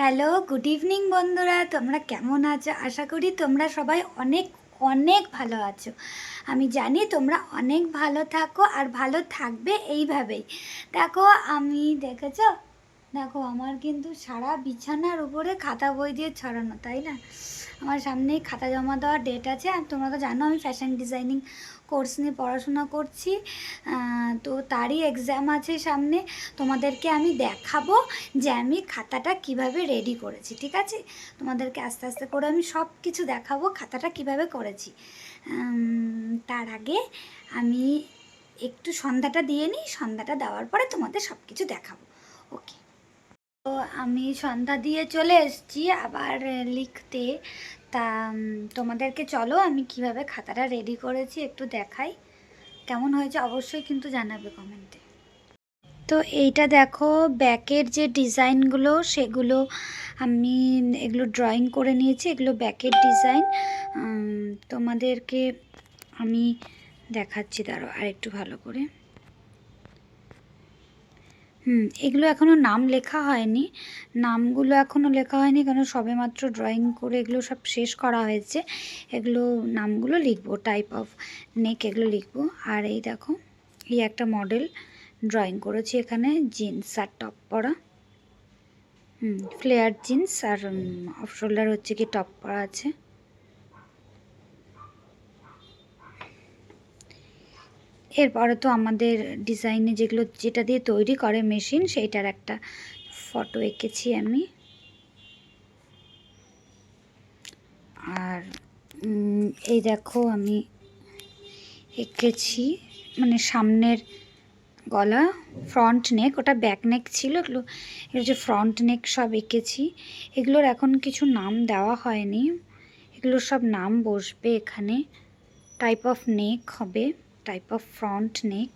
Hello, good evening বন্ধুরা, তোমরা কেমন আছো? আশা করি তোমরা সবাই অনেক অনেক ভালো আছো। আমি জানি তোমরা অনেক ভালো থাকো আর ভালো থাকবে এইভাবেই। দেখো, আমি দেখেছ? দেখো, আমার কিন্তু সারা বিছানার উপরে খাতা বই দিয়ে ছড়ানো, তাই না? আমার সামনেই খাতা জমা দেওয়ার ডেট আছে, আর তোমরা তো জানো আমি ফ্যাশন ডিজাইনিং কোর্স নিয়ে পড়াশোনা করছি। তো তারই এক্সাম আছে সামনে, তোমাদেরকে আমি দেখাবো যে আমি খাতাটা কীভাবে রেডি করেছি, ঠিক আছে? তোমাদেরকে আস্তে আস্তে করে আমি সব কিছু দেখাবো, খাতাটা কীভাবে করেছি। তার আগে আমি একটু সন্ধ্যাটা দিয়ে নিই, সন্ধ্যাটা দেওয়ার পরে তোমাদের সব কিছু দেখাবো ওকে আমি সন্ধ্যা দিয়ে চলে এসেছি আবার লিখতে। তা তোমাদেরকে চলো, আমি কীভাবে খাতাটা রেডি করেছি একটু দেখাই। কেমন হয়েছে অবশ্যই কিন্তু জানাবে কমেন্টে তো এইটা দেখো, ব্যাকের যে ডিজাইনগুলো, সেগুলো আমি, এগুলো ড্রয়িং করে নিয়েছি, এগুলো ব্যাকের ডিজাইন। তোমাদেরকে আমি দেখাচ্ছি দাঁড়ো আর একটু ভালো করে। হুম, এগুলো এখনও নাম লেখা হয়নি। নামগুলো এখনও লেখা হয়নি, কারণ সবেমাত্র ড্রয়িং করে এগুলো সব শেষ করা হয়েছে। এগুলো, নামগুলো লিখব টাইপ অফ নেক এগুলো লিখব। আর এই দেখো, এই একটা মডেল ড্রয়িং করেছি এখানে জিন্স আর টপ পরা। হুম ফ্লেয়ার জিন্স আর অফ শোল্ডার হচ্ছে কি টপ পরা আছে। এরপরে তো আমাদের ডিজাইনে যেগুলো, যেটা দিয়ে তৈরি করে মেশিন সেইটার একটা ফটো এঁকেছি আমি। আর এই দেখো আমি এঁকেছি মানে সামনের গলা ফ্রন্ট নেক ওটা ব্যাক নেক ছিল, এগুলো এগুলো যে ফ্রন্ট নেক সব এঁকেছি। এগুলোর এখন কিছু নাম দেওয়া হয়নি। এগুলোর সব নাম বসবে এখানে। টাইপ অফ নেক হবে। টাইপ অফ ফ্রন্ট নেক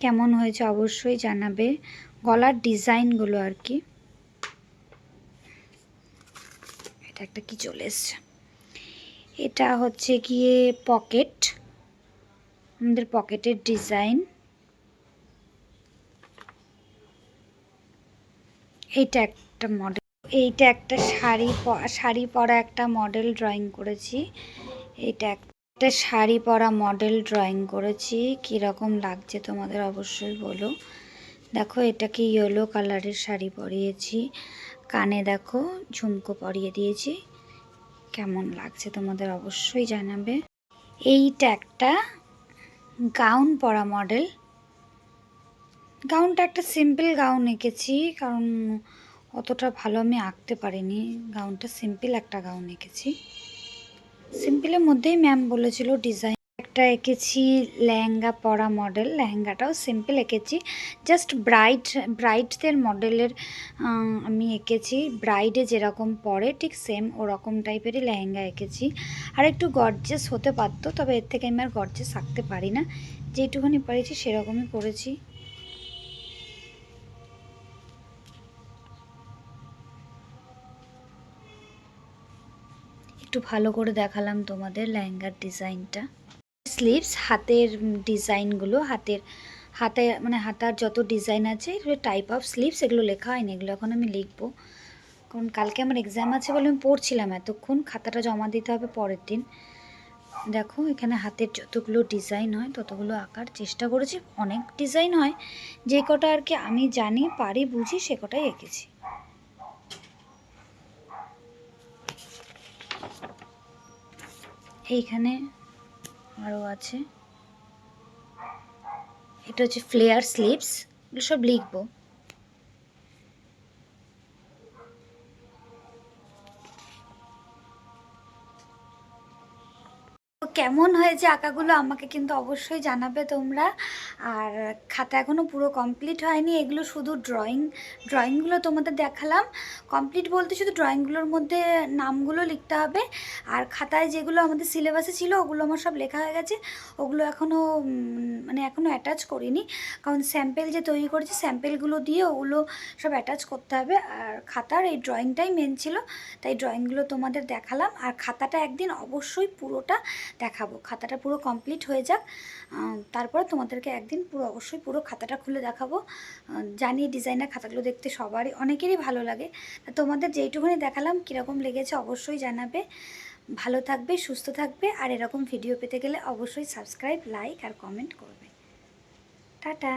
কেমন হয়েছে অবশ্যই জানাবে। গলার ডিজাইনগুলো আর কি। এটা একটা কি চলে এসছে। এটা হচ্ছে গিয়ে পকেট আমাদের পকেটের ডিজাইন এইটা একটা মডেল এইটা একটা শাড়ি শাড়ি পরা একটা মডেল ড্রয়িং করেছি। এটা একটা শাড়ি পরা মডেল ড্রয়িং করেছি। কীরকম লাগছে তোমাদের অবশ্যই বলো। দেখো এটাকে ইয়েলো কালারের শাড়ি পরিয়েছি। কানে দেখো, ঝুমকো পরিয়ে দিয়েছি। কেমন লাগছে তোমাদের অবশ্যই জানাবে। এইটা একটা গাউন পরা মডেল গাউনটা একটা সিম্পল গাউন এঁকেছি, কারণ অতটা ভালো আমি আঁকতে পারিনি। গাউনটা সিম্পল একটা গাউন এঁকেছি। সিম্পলের মধ্যেই ম্যাম বলেছিল ডিজাইন। একটা এঁকেছি লেহেঙ্গা পরা মডেল লেহেঙ্গাটাও সিম্পল এঁকেছি। জাস্ট ব্রাইড ব্রাইডদের মডেলের আমি এঁকেছি। ব্রাইডে যেরকম পরে ঠিক সেম ওরকম টাইপেরই লেহেঙ্গা এঁকেছি। আর একটু গর্জেস হতে পারতো, তবে এর থেকে আমি আর গর্জেস আঁকতে পারি না। যেটুকুনি পেরেছি সেরকমই করেছি। একটু ভালো করে দেখালাম তোমাদের লেহেঙ্গার ডিজাইনটা। স্লিভস হাতের ডিজাইনগুলো, হাতের, হাতে মানে হাতার যত ডিজাইন আছে, এগুলো টাইপ অফ স্লিভস এগুলো লেখা হয়নি, এগুলো এখন আমি লিখব। কারণ কালকে আমার এক্সাম আছে বলে আমি পড়ছিলাম এতক্ষণ, খাতাটা জমা দিতে হবে পরের দিন। দেখো, এখানে হাতের যতগুলো ডিজাইন হয়, ততগুলো আঁকার, চেষ্টা করেছি, অনেক ডিজাইন হয়। যে কটা আর কি আমি জানি, পারি, বুঝি, সে কটাই এঁকেছি। এইখানে আরও আছে। এটা হচ্ছে ফ্লেয়ার স্লিপস এগুলো সব লিখব। কেমন হয়েছে আঁকাগুলো আমাকে কিন্তু অবশ্যই জানাবে তোমরা। আর খাতা এখনও পুরো কমপ্লিট হয়নি, এগুলো শুধু ড্রয়িং ড্রয়িংগুলো তোমাদের দেখালাম। কমপ্লিট বলতে শুধু ড্রয়িংগুলোর মধ্যে নামগুলো লিখতে হবে। আর খাতায় যেগুলো আমাদের সিলেবাসে ছিল, ওগুলো আমার সব লেখা হয়ে গেছে। ওগুলো এখনও মানে এখনও অ্যাটাচ করিনি। কারণ স্যাম্পেল যে তৈরি করেছি স্যাম্পেলগুলো দিয়ে ওগুলো সব অ্যাটাচ করতে হবে। আর খাতার এই ড্রয়িংটাই মেন ছিল, তাই ড্রয়িংগুলো তোমাদের দেখালাম। আর খাতাটা একদিন অবশ্যই পুরোটা দেখাবো। খাতাটা পুরো কমপ্লিট হয়ে যাক। তারপর তোমাদেরকে একদিন পুরো অবশ্যই পুরো খাতাটা খুলে দেখাবো। জানি ডিজাইনার খাতাগুলো দেখতে সবারই, অনেকেরই ভালো লাগে। তোমাদের যেইটুকুনি দেখালাম, কীরকম লেগেছে অবশ্যই জানাবে। ভালো থাকবে, সুস্থ থাকবে, আর এরকম ভিডিও পেতে গেলে অবশ্যই সাবস্ক্রাইব লাইক আর কমেন্ট করবে। টাটা।